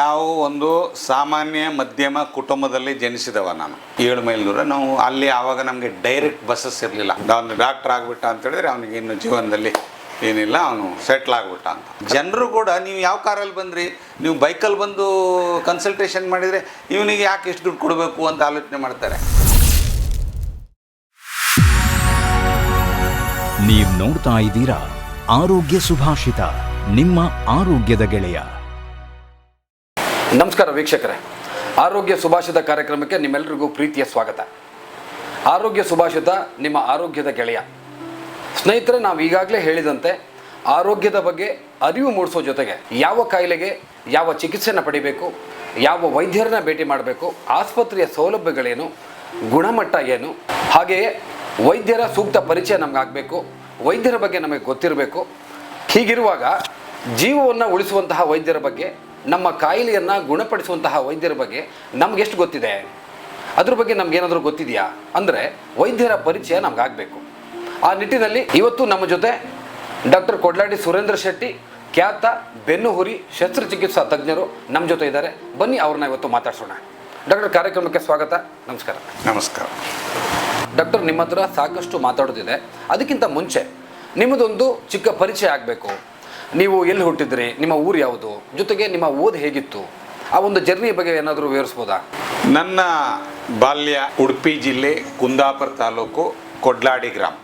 ನಾವು ಒಂದು ಸಾಮಾನ್ಯ ಮಧ್ಯಮ ಕುಟುಂಬದಲ್ಲಿ ಜನಿಸಿದವ ನಾನು. ಏಳು ಮೈಲ್ ದೂರ. ನಾವು ಅಲ್ಲಿ ಆವಾಗ ನಮಗೆ ಡೈರೆಕ್ಟ್ ಬಸ್ಸಸ್ ಇರಲಿಲ್ಲ. ಅವನು ಡಾಕ್ಟರ್ ಆಗಿಬಿಟ್ಟ ಅಂತ ಹೇಳಿದ್ರೆ ಅವನಿಗೆ ಇನ್ನು ಜೀವನದಲ್ಲಿ ಏನಿಲ್ಲ, ಅವನು ಸೆಟ್ಲ್ ಆಗಿಬಿಟ್ಟ ಅಂತ. ಜನರು ಕೂಡ ನೀವು ಯಾವ ಕಾರಲ್ಲಿ ಬಂದ್ರಿ? ನೀವು ಬೈಕಲ್ಲಿ ಬಂದು ಕನ್ಸಲ್ಟೇಷನ್ ಮಾಡಿದರೆ ಇವನಿಗೆ ಯಾಕೆ ಎಷ್ಟು ದುಡ್ಡು ಕೊಡಬೇಕು ಅಂತ ಆಲೋಚನೆ ಮಾಡ್ತಾರೆ. ನೀವು ನೋಡ್ತಾ ಇದ್ದೀರಾ ಆರೋಗ್ಯ ಸುಭಾಷಿತ, ನಿಮ್ಮ ಆರೋಗ್ಯದ ಗೆಳೆಯ. ನಮಸ್ಕಾರ ವೀಕ್ಷಕರೇ. ಆರೋಗ್ಯ ಸುಭಾಷಿತ ಕಾರ್ಯಕ್ರಮಕ್ಕೆ ನಿಮ್ಮೆಲ್ಲರಿಗೂ ಪ್ರೀತಿಯ ಸ್ವಾಗತ. ಆರೋಗ್ಯ ಸುಭಾಷಿತ ನಿಮ್ಮ ಆರೋಗ್ಯದ ಗೆಳೆಯ. ಸ್ನೇಹಿತರೆ, ನಾವು ಈಗಾಗಲೇ ಹೇಳಿದಂತೆ ಆರೋಗ್ಯದ ಬಗ್ಗೆ ಅರಿವು ಮೂಡಿಸೋ ಜೊತೆಗೆ ಯಾವ ಕಾಯಿಲೆಗೆ ಯಾವ ಚಿಕಿತ್ಸೆನ ಪಡಿಬೇಕು, ಯಾವ ವೈದ್ಯರನ್ನ ಭೇಟಿ ಮಾಡಬೇಕು, ಆಸ್ಪತ್ರೆಯ ಸೌಲಭ್ಯಗಳೇನು, ಗುಣಮಟ್ಟ ಏನು, ಹಾಗೆಯೇ ವೈದ್ಯರ ಸೂಕ್ತ ಪರಿಚಯ ನಮಗಾಗಬೇಕು, ವೈದ್ಯರ ಬಗ್ಗೆ ನಮಗೆ ಗೊತ್ತಿರಬೇಕು. ಹೀಗಿರುವಾಗ ಜೀವವನ್ನು ಉಳಿಸುವಂತಹ ವೈದ್ಯರ ಬಗ್ಗೆ ನಮ್ಮ ಕಾಯಿಲೆಯನ್ನು ಗುಣಪಡಿಸುವಂತಹ ವೈದ್ಯರ ಬಗ್ಗೆ ನಮಗೆಷ್ಟು ಗೊತ್ತಿದೆ? ಅದ್ರ ಬಗ್ಗೆ ನಮ್ಗೇನಾದರೂ ಗೊತ್ತಿದೆಯಾ? ಅಂದರೆ ವೈದ್ಯರ ಪರಿಚಯ ನಮಗಾಗಬೇಕು ಆ ನಿಟ್ಟಿನಲ್ಲಿ ಇವತ್ತು ನಮ್ಮ ಜೊತೆ ಡಾಕ್ಟರ್ ಕೊಡ್ಲಾಡಿ ಸುರೇಂದ್ರ ಶೆಟ್ಟಿ ಖ್ಯಾತ ಬೆನ್ನುಹುರಿ ಶಸ್ತ್ರಚಿಕಿತ್ಸಾ ತಜ್ಞರು ನಮ್ಮ ಜೊತೆ ಇದ್ದಾರೆ. ಬನ್ನಿ ಅವ್ರನ್ನ ಇವತ್ತು ಮಾತಾಡ್ಸೋಣ. ಡಾಕ್ಟರ್ ಕಾರ್ಯಕ್ರಮಕ್ಕೆ ಸ್ವಾಗತ. ನಮಸ್ಕಾರ. ನಮಸ್ಕಾರ. ಡಾಕ್ಟರ್ ನಿಮ್ಮ ಹತ್ರ ಸಾಕಷ್ಟು ಮಾತಾಡೋದಿದೆ. ಅದಕ್ಕಿಂತ ಮುಂಚೆ ನಿಮ್ಮದೊಂದು ಚಿಕ್ಕ ಪರಿಚಯ ಆಗಬೇಕು. ನೀವು ಎಲ್ಲಿ ಹುಟ್ಟಿದ್ರಿ? ನಿಮ್ಮ ಊರು ಯಾವುದು? ಜೊತೆಗೆ ನಿಮ್ಮ ಓದು ಹೇಗಿತ್ತು? ಆ ಒಂದು ಜರ್ನಿ ಬಗ್ಗೆ ಏನಾದರೂ ವಿವರಿಸ್ಬೋದಾ? ನನ್ನ ಬಾಲ್ಯ ಉಡುಪಿ ಜಿಲ್ಲೆ ಕುಂದಾಪುರ ತಾಲೂಕು ಕೊಡ್ಲಾಡಿ ಗ್ರಾಮ.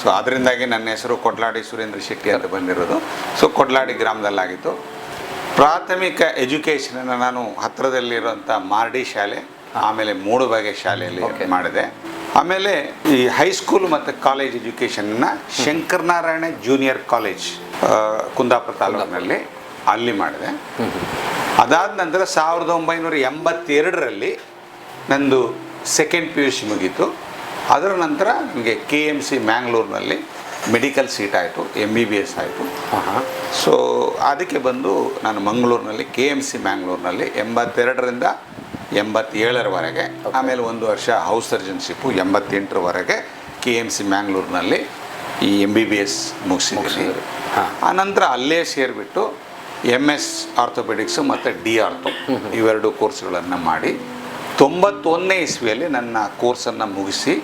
ಸೊ ಅದರಿಂದಾಗಿ ನನ್ನ ಹೆಸರು ಕೊಡ್ಲಾಡಿ ಸುರೇಂದ್ರ ಶೆಟ್ಟಿ ಅಂತ ಬಂದಿರೋದು. ಸೊ ಕೊಡ್ಲಾಡಿ ಗ್ರಾಮದಲ್ಲಾಗಿತ್ತು. ಪ್ರಾಥಮಿಕ ಎಜುಕೇಷನನ್ನು ನಾನು ಹತ್ತಿರದಲ್ಲಿರುವಂಥ ಮಾರ್ಡಿ ಶಾಲೆ ಆಮೇಲೆ ಮೂಡುಬಗೆ ಶಾಲೆಯಲ್ಲಿ ಮಾಡಿದೆ. ಆಮೇಲೆ ಈ ಹೈಸ್ಕೂಲ್ ಮತ್ತು ಕಾಲೇಜ್ ಎಜುಕೇಷನ್ನ ಶಂಕರನಾರಾಯಣ ಜೂನಿಯರ್ ಕಾಲೇಜ್ ಕುಂದಾಪುರ ತಾಲೂಕಿನಲ್ಲಿ ಅಲ್ಲಿ ಮಾಡಿದೆ. ಅದಾದ ನಂತರ ಸಾವಿರದ ಒಂಬೈನೂರ ಎಂಬತ್ತೆರಡರಲ್ಲಿ ನಂದು ಸೆಕೆಂಡ್ ಪಿ ಯು ಸಿ ಮುಗೀತು. ಅದರ ನಂತರ ನನಗೆ ಕೆ ಎಂ ಸಿ ಮ್ಯಾಂಗ್ಳೂರಿನಲ್ಲಿ ಮೆಡಿಕಲ್ ಸೀಟ್ ಆಯಿತು ಎಂ ಬಿ ಬಿ ಎಸ್ ಆಯಿತು. ಸೊ ಅದಕ್ಕೆ ಬಂದು ನಾನು ಮಂಗಳೂರಿನಲ್ಲಿ ಕೆ ಎಂ ಸಿ ಮ್ಯಾಂಗ್ಳೂರಿನಲ್ಲಿ ಎಂಬತ್ತೆರಡರಿಂದ ಎಂಬತ್ತೇಳರವರೆಗೆ. ಆಮೇಲೆ ಒಂದು ವರ್ಷ ಹೌಸ್ ಸರ್ಜನ್ಶಿಪ್ಪು ಎಂಬತ್ತೆಂಟರವರೆಗೆ ಕೆ ಎಂ ಸಿ ಮ್ಯಾಂಗ್ಳೂರಿನಲ್ಲಿ ಈ ಎಂ ಬಿ ಬಿ ಎಸ್ ಮುಗಿಸಿದ್ದೀನಿ. ಆನಂತರ ಅಲ್ಲೇ ಸೇರಿಬಿಟ್ಟು ಎಂ ಎಸ್ ಆರ್ಥೋಪೆಡಿಕ್ಸು ಮತ್ತು ಡಿ ಆರ್ಥೋ ಇವೆರಡು ಕೋರ್ಸ್ಗಳನ್ನು ಮಾಡಿ ತೊಂಬತ್ತೊಂದನೇ ಇಸ್ವಿಯಲ್ಲಿ ನನ್ನ ಕೋರ್ಸನ್ನು ಮುಗಿಸಿ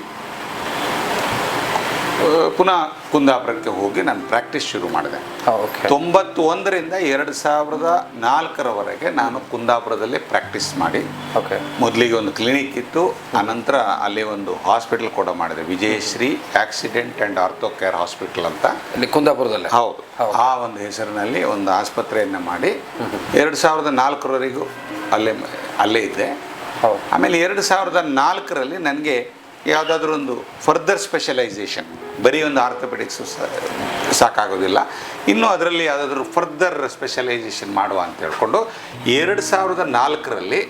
ಪುನಃ ಕುಂದಾಪುರಕ್ಕೆ ಹೋಗಿ ನಾನು ಪ್ರಾಕ್ಟೀಸ್ ಶುರು ಮಾಡಿದೆ. ಓಕೆ ತೊಂಬತ್ತೊಂದರಿಂದ ಎರಡು ಸಾವಿರದ ನಾಲ್ಕರವರೆಗೆ ನಾನು ಕುಂದಾಪುರದಲ್ಲೇ ಪ್ರಾಕ್ಟೀಸ್ ಮಾಡಿ. ಓಕೆ ಮೊದಲಿಗೆ ಒಂದು ಕ್ಲಿನಿಕ್ ಇತ್ತು ಆನಂತರ ಅಲ್ಲಿ ಒಂದು ಹಾಸ್ಪಿಟಲ್ ಕೂಡ ಮಾಡಿದೆ. Vijayashree accident and ortho care hospital ಅಂತ. ಕುಂದಾಪುರದಲ್ಲಿ ಕುಂದಾಪುರದಲ್ಲೇ? ಹೌದು. ಆ ಒಂದು ಹೆಸರಿನಲ್ಲಿ ಒಂದು ಆಸ್ಪತ್ರೆಯನ್ನು ಮಾಡಿ ಎರಡು ಸಾವಿರದ ನಾಲ್ಕರವರೆಗೂ ಅಲ್ಲೇ ಅಲ್ಲೇ ಇದ್ದೆ. ಆಮೇಲೆ ಎರಡು ಸಾವಿರದ ನಾಲ್ಕರಲ್ಲಿ ನನಗೆ ಯಾವುದಾದ್ರೂ ಒಂದು ಫರ್ದರ್ ಸ್ಪೆಷಲೈಸೇಷನ್ ಬರೀ ಒಂದು ಆರ್ಥೋಪೆಡಿಕ್ಸು ಸಾಕಾಗೋದಿಲ್ಲ. ಇನ್ನು ಅದರಲ್ಲಿ ಯಾವುದಾದ್ರೂ ಫರ್ದರ್ ಸ್ಪೆಷಲೈಸೇಷನ್ ಮಾಡುವ ಅಂತ ಹೇಳ್ಕೊಂಡು ಎರಡು ಸಾವಿರದ ನಾಲ್ಕರಲ್ಲಿ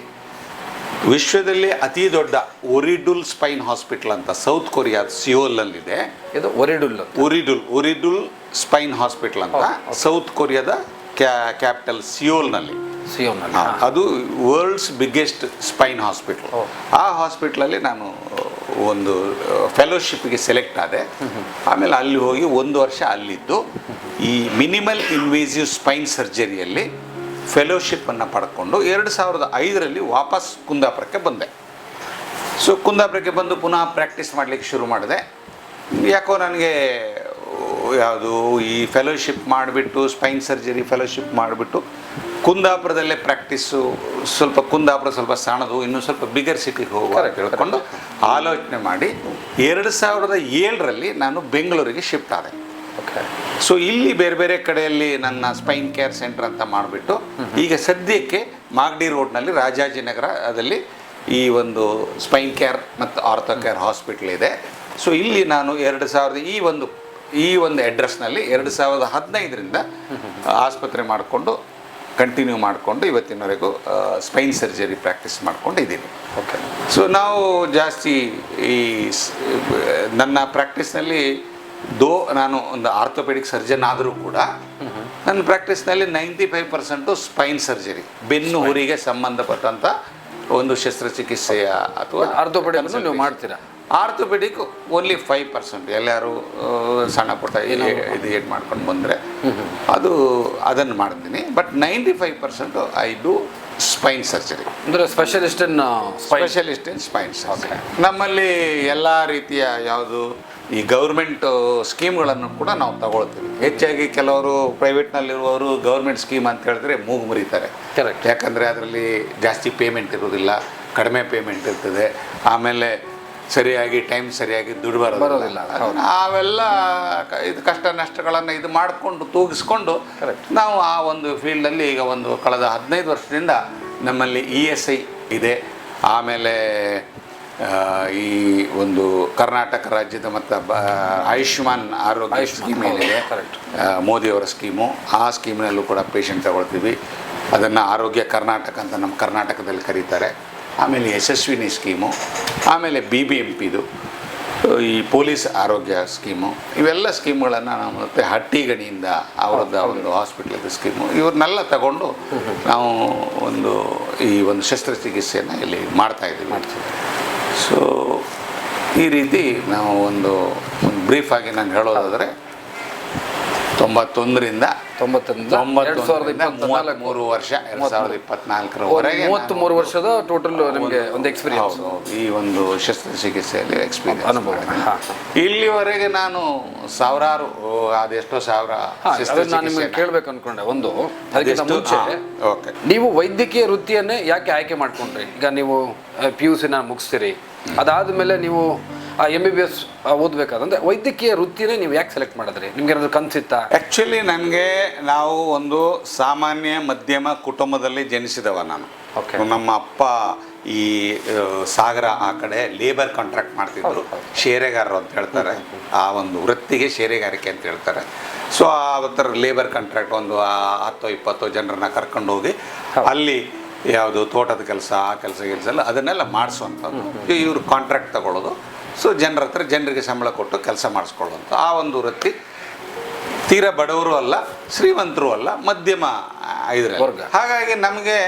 ವಿಶ್ವದಲ್ಲಿ ಅತಿ ದೊಡ್ಡ ಒರಿಡುಲ್ ಸ್ಪೈನ್ ಹಾಸ್ಪಿಟಲ್ ಅಂತ ಸೌತ್ ಕೊರಿಯಾದ ಸಿಯೋಲಲ್ಲಿದೆ ಇದು Wooridul Wooridul Wooridul spine hospital ಅಂತ ಸೌತ್ ಕೊರಿಯಾದ ಕ್ಯಾ ಕ್ಯಾಪಿಟಲ್ ಸಿಯೋಲ್ನಲ್ಲಿ ಸಿಯೋಲ್ನಲ್ಲಿ ಅದು ವರ್ಲ್ಡ್ಸ್ ಬಿಗ್ಗೆಸ್ಟ್ ಸ್ಪೈನ್ ಹಾಸ್ಪಿಟಲ್. ಆ ಹಾಸ್ಪಿಟ್ಲಲ್ಲಿ ನಾನು ಒಂದು ಫೆಲೋಶಿಪ್ಗೆ ಸೆಲೆಕ್ಟ್ ಆದೆ. ಆಮೇಲೆ ಅಲ್ಲಿ ಹೋಗಿ ಒಂದು ವರ್ಷ ಅಲ್ಲಿದ್ದು. ಈ ಮಿನಿಮಲ್ ಇನ್ವೇಸಿವ್ ಸ್ಪೈನ್ ಸರ್ಜರಿಯಲ್ಲಿ ಫೆಲೋಶಿಪ್ಪನ್ನು ಪಡ್ಕೊಂಡು ಎರಡು ಸಾವಿರದ ಐದರಲ್ಲಿ ವಾಪಸ್ ಕುಂದಾಪುರಕ್ಕೆ ಬಂದೆ. ಸೊ ಕುಂದಾಪುರಕ್ಕೆ ಬಂದು ಪುನಃ ಪ್ರಾಕ್ಟೀಸ್ ಮಾಡಲಿಕ್ಕೆ ಶುರು ಮಾಡಿದೆ. ಯಾಕೋ ನನಗೆ, ಯಾವುದು ಈ ಫೆಲೋಶಿಪ್ ಮಾಡಿಬಿಟ್ಟು ಸ್ಪೈನ್ ಸರ್ಜರಿ ಫೆಲೋಶಿಪ್ ಮಾಡಿಬಿಟ್ಟು ಕುಂದಾಪುರದಲ್ಲೇ ಪ್ರಾಕ್ಟೀಸು ಸ್ವಲ್ಪ ಕುಂದಾಪುರ ಸ್ವಲ್ಪ ಸಣ್ಣದು ಇನ್ನೂ ಸ್ವಲ್ಪ ಬಿಗರ್ ಸಿಟಿಗೆ ಹೋಗುವ ಅಂತ ಹೇಳ್ಕೊಂಡು ಆಲೋಚನೆ ಮಾಡಿ ಎರಡು ಸಾವಿರದ ಏಳರಲ್ಲಿ ನಾನು ಬೆಂಗಳೂರಿಗೆ ಶಿಫ್ಟ್ ಆದೆ. ಓಕೆ ಸೊ ಇಲ್ಲಿ ಬೇರೆ ಬೇರೆ ಕಡೆಯಲ್ಲಿ ನನ್ನ ಸ್ಪೈನ್ ಕೇರ್ ಸೆಂಟರ್ ಅಂತ ಮಾಡಿಬಿಟ್ಟು ಈಗ ಸದ್ಯಕ್ಕೆ ಮಾಗಡಿ ರೋಡ್ನಲ್ಲಿ ರಾಜಾಜಿನಗರದಲ್ಲಿ ಈ ಒಂದು ಸ್ಪೈನ್ ಕೇರ್ ಮತ್ತು ಆರ್ಥೋ ಕೇರ್ ಹಾಸ್ಪಿಟ್ಲ್ ಇದೆ. ಸೊ ಇಲ್ಲಿ ನಾನು ಎರಡು ಸಾವಿರದ ಈ ಒಂದು ಈ ಒಂದು ಅಡ್ರೆಸ್ನಲ್ಲಿ ಎರಡು ಸಾವಿರದ ಹದಿನೈದರಿಂದ ಆಸ್ಪತ್ರೆ ಮಾಡಿಕೊಂಡು ಕಂಟಿನ್ಯೂ ಮಾಡಿಕೊಂಡು ಇವತ್ತಿನವರೆಗೂ ಸ್ಪೈನ್ ಸರ್ಜರಿ ಪ್ರಾಕ್ಟೀಸ್ ಮಾಡ್ಕೊಂಡು ಇದ್ದೀನಿ ಓಕೆ ಸೊ ನಾವು ಜಾಸ್ತಿ ಈ ನನ್ನ ಪ್ರಾಕ್ಟೀಸ್ನಲ್ಲಿ ದೋ ನಾನು ಒಂದು ಆರ್ಥೋಪೆಡಿಕ್ ಸರ್ಜನ್ ಆದರೂ ಕೂಡ ನನ್ನ ಪ್ರಾಕ್ಟೀಸ್ನಲ್ಲಿ ninety five percent spine surgery ಬೆನ್ನು ಹುರಿಗೆ ಸಂಬಂಧಪಟ್ಟಂಥ ಒಂದು ಶಸ್ತ್ರಚಿಕಿತ್ಸೆಯ ಅಥವಾ ಆರ್ಥೋಪೆಡಿಕ್ ನೀವು ಮಾಡ್ತೀರಾ? ಆರ್ಥೋಪೆಡಿಕ್ ಓನ್ಲಿ ಫೈವ್ ಪರ್ಸೆಂಟ್ ಎಲ್ಲರೂ ಸಣ್ಣ ಪುಟ್ಟ ಇದು ಏಟ್ ಮಾಡ್ಕೊಂಡು ಬಂದರೆ ಅದು ಅದನ್ನು ಮಾಡ್ತೀನಿ. But ninety five percent I do spine surgery ಅಂದರೆ specialist in specialist in spine surgery ನಮ್ಮಲ್ಲಿ ಎಲ್ಲ ರೀತಿಯ ಯಾವುದು ಈ ಗೌರ್ಮೆಂಟ್ ಸ್ಕೀಮ್ಗಳನ್ನು ಕೂಡ ನಾವು ತಗೊಳ್ತೀವಿ. ಹೆಚ್ಚಾಗಿ ಕೆಲವರು ಪ್ರೈವೇಟ್ನಲ್ಲಿರುವವರು ಗೌರ್ಮೆಂಟ್ ಸ್ಕೀಮ್ ಅಂತ ಹೇಳಿದ್ರೆ ಮೂಗು ಮುರಿತಾರೆ. ಕರೆಕ್ಟ್ ಯಾಕಂದರೆ ಅದರಲ್ಲಿ ಜಾಸ್ತಿ ಪೇಮೆಂಟ್ ಇರೋದಿಲ್ಲ ಕಡಿಮೆ ಪೇಮೆಂಟ್ ಇರ್ತದೆ. ಆಮೇಲೆ ಸರಿಯಾಗಿ ಟೈಮ್ ಸರಿಯಾಗಿ ದುಡ್ಡು ಬರೋದಿಲ್ಲ, ಅವೆಲ್ಲ ಕ- ಇದು ಕಷ್ಟ ನಷ್ಟಗಳನ್ನು ಇದು ಮಾಡಿಕೊಂಡು ತೂಗಿಸ್ಕೊಂಡು. ನಾವು ಆ ಒಂದು ಫೀಲ್ಡಲ್ಲಿ ಈಗ ಒಂದು ಕಳೆದ ಹದಿನೈದು ವರ್ಷದಿಂದ ನಮ್ಮಲ್ಲಿ ಇ ಎಸ್ ಐ ಇದೆ. ಆಮೇಲೆ ಈ ಒಂದು ಕರ್ನಾಟಕ ರಾಜ್ಯದ ಮತ್ತು ಬ ಆಯುಷ್ಮಾನ್ ಆರೋಗ್ಯ ಸ್ಕೀಮ್ ಏನಿದೆ ಮೋದಿಯವರ ಸ್ಕೀಮು ಆ ಸ್ಕೀಮ್ನಲ್ಲೂ ಕೂಡ ಪೇಷಂಟ್ ತಗೊಳ್ತೀವಿ. ಅದನ್ನು ಆರೋಗ್ಯ ಕರ್ನಾಟಕ ಅಂತ ನಮ್ಮ ಕರ್ನಾಟಕದಲ್ಲಿ ಕರೀತಾರೆ. ಆಮೇಲೆ ಯಶಸ್ವಿನಿ ಸ್ಕೀಮು, ಆಮೇಲೆ ಬಿ ಬಿ ಎಂ ಪಿದು ಈ ಪೊಲೀಸ್ ಆರೋಗ್ಯ ಸ್ಕೀಮು, ಇವೆಲ್ಲ ಸ್ಕೀಮ್ಗಳನ್ನು ನಾವು ಮತ್ತು ಹಟ್ಟಿಗಣಿಯಿಂದ ಅವರದ್ದ ಒಂದು ಹಾಸ್ಪಿಟ್ಲದ ಸ್ಕೀಮು, ಇವ್ರನ್ನೆಲ್ಲ ತಗೊಂಡು ನಾವು ಒಂದು ಈ ಒಂದು ಶಸ್ತ್ರಚಿಕಿತ್ಸೆಯನ್ನು ಇಲ್ಲಿ ಮಾಡ್ತಾ ಇದ್ದೀವಿ. ಸೊ ಈ ರೀತಿ ನಾವು ಒಂದು ಒಂದು ಬ್ರೀಫ್ ಆಗಿ ನಾನು ಹೇಳೋದಾದರೆ ತೊಂಬತ್ತೊಂದರಿಂದ ತೊಂಬತ್ತೊಂದರಿಂದ ಎರಡು ಸಾವಿರದ ಇಪ್ಪತ್ನಾಲ್ಕು. ಮೂರು ವರ್ಷ ಎರಡು ಸಾವಿರದ ಇಪ್ಪತ್ನಾಲ್ಕರವರೆಗೆ ವರ್ಷದ ಟೋಟಲ್ ನಿಮಗೆ ಒಂದು ಎಕ್ಸ್ಪೀರಿಯನ್ಸ್. ಈ ಒಂದು ಶಸ್ತ್ರಚಿಕಿತ್ಸೆಯಲ್ಲಿ ಎಕ್ಸ್ಪೀರಿಯನ್ಸ್ ಅನುಭವ. ಇಲ್ಲಿವರೆಗೆ ನಾನು ಸಾವಿರಾರು ಅದೆಷ್ಟೋ ಸಾವಿರ ನಾನು ನಿಮಗೆ ಕೇಳ್ಬೇಕು ಅನ್ಕೊಂಡೆ ಒಂದು ಅದಕ್ಕಿಂತ ಮುಂಚೆ ನೀವು ವೈದ್ಯಕೀಯ ವೃತ್ತಿಯನ್ನೇ ಯಾಕೆ ಆಯ್ಕೆ ಮಾಡ್ಕೊಂಡ್ರಿ? ಈಗ ನೀವು ಪಿ ಯು ಸಿನ ಮುಗಿಸ್ತೀರಿ. ಅದಾದ್ಮೇಲೆ ನೀವು ಎಂ ಬಿ ಬಿ ಎಸ್ ಓದಬೇಕಾದ್ರೆ. ವೈದ್ಯಕೀಯ ವೃತ್ತಿನೇ ನೀವು ಯಾಕೆ ಸೆಲೆಕ್ಟ್ ಮಾಡಿದ್ರಿ? ನಿಮ್ಗೆ ಏನಾದ್ರು ಕನ್ಸಿತ್ತಾ? ಆ್ಯಕ್ಚುಲಿ ನನಗೆ ನಾವು ಒಂದು ಸಾಮಾನ್ಯ ಮಧ್ಯಮ ಕುಟುಂಬದಲ್ಲಿ ಜನಿಸಿದವ ನಾನು. ಓಕೆ ನಮ್ಮ ಅಪ್ಪ ಈ ಸಾಗರ ಆ ಕಡೆ ಲೇಬರ್ ಕಾಂಟ್ರಾಕ್ಟ್ ಮಾಡ್ತಿದ್ರು. ಶೇರೆಗಾರರು ಅಂತ ಹೇಳ್ತಾರೆ. ಆ ಒಂದು ವೃತ್ತಿಗೆ ಶೇರೆಗಾರಿಕೆ ಅಂತ ಹೇಳ್ತಾರೆ. ಸೊ ಆ ಥರ ಲೇಬರ್ ಕಾಂಟ್ರಾಕ್ಟ್ ಒಂದು ಹತ್ತೋ ಹತ್ತು ಇಪ್ಪತ್ತು ಜನರನ್ನ ಕರ್ಕೊಂಡು ಹೋಗಿ ಅಲ್ಲಿ ಯಾವುದು ತೋಟದ ಕೆಲಸ ಆ ಕೆಲಸ ಕೆಲಸ ಎಲ್ಲ ಅದನ್ನೆಲ್ಲ ಮಾಡಿಸುವಂಥದ್ದು. ಇವರು ಕಾಂಟ್ರಾಕ್ಟ್ ತಗೊಳ್ಳೋದು ಸೊ ಜನರ ಹತ್ರ ಜನರಿಗೆ ಸಂಬಳ ಕೊಟ್ಟು ಕೆಲಸ ಮಾಡಿಸ್ಕೊಳ್ಳೋಂಥ ಆ ಒಂದು ವೃತ್ತಿ ತೀರಾ ಬಡವರು ಅಲ್ಲ ಶ್ರೀಮಂತರು ಅಲ್ಲ ಮಧ್ಯಮ ಇದ್ರೆ ಹಾಗಾಗಿ ನಮಗೆ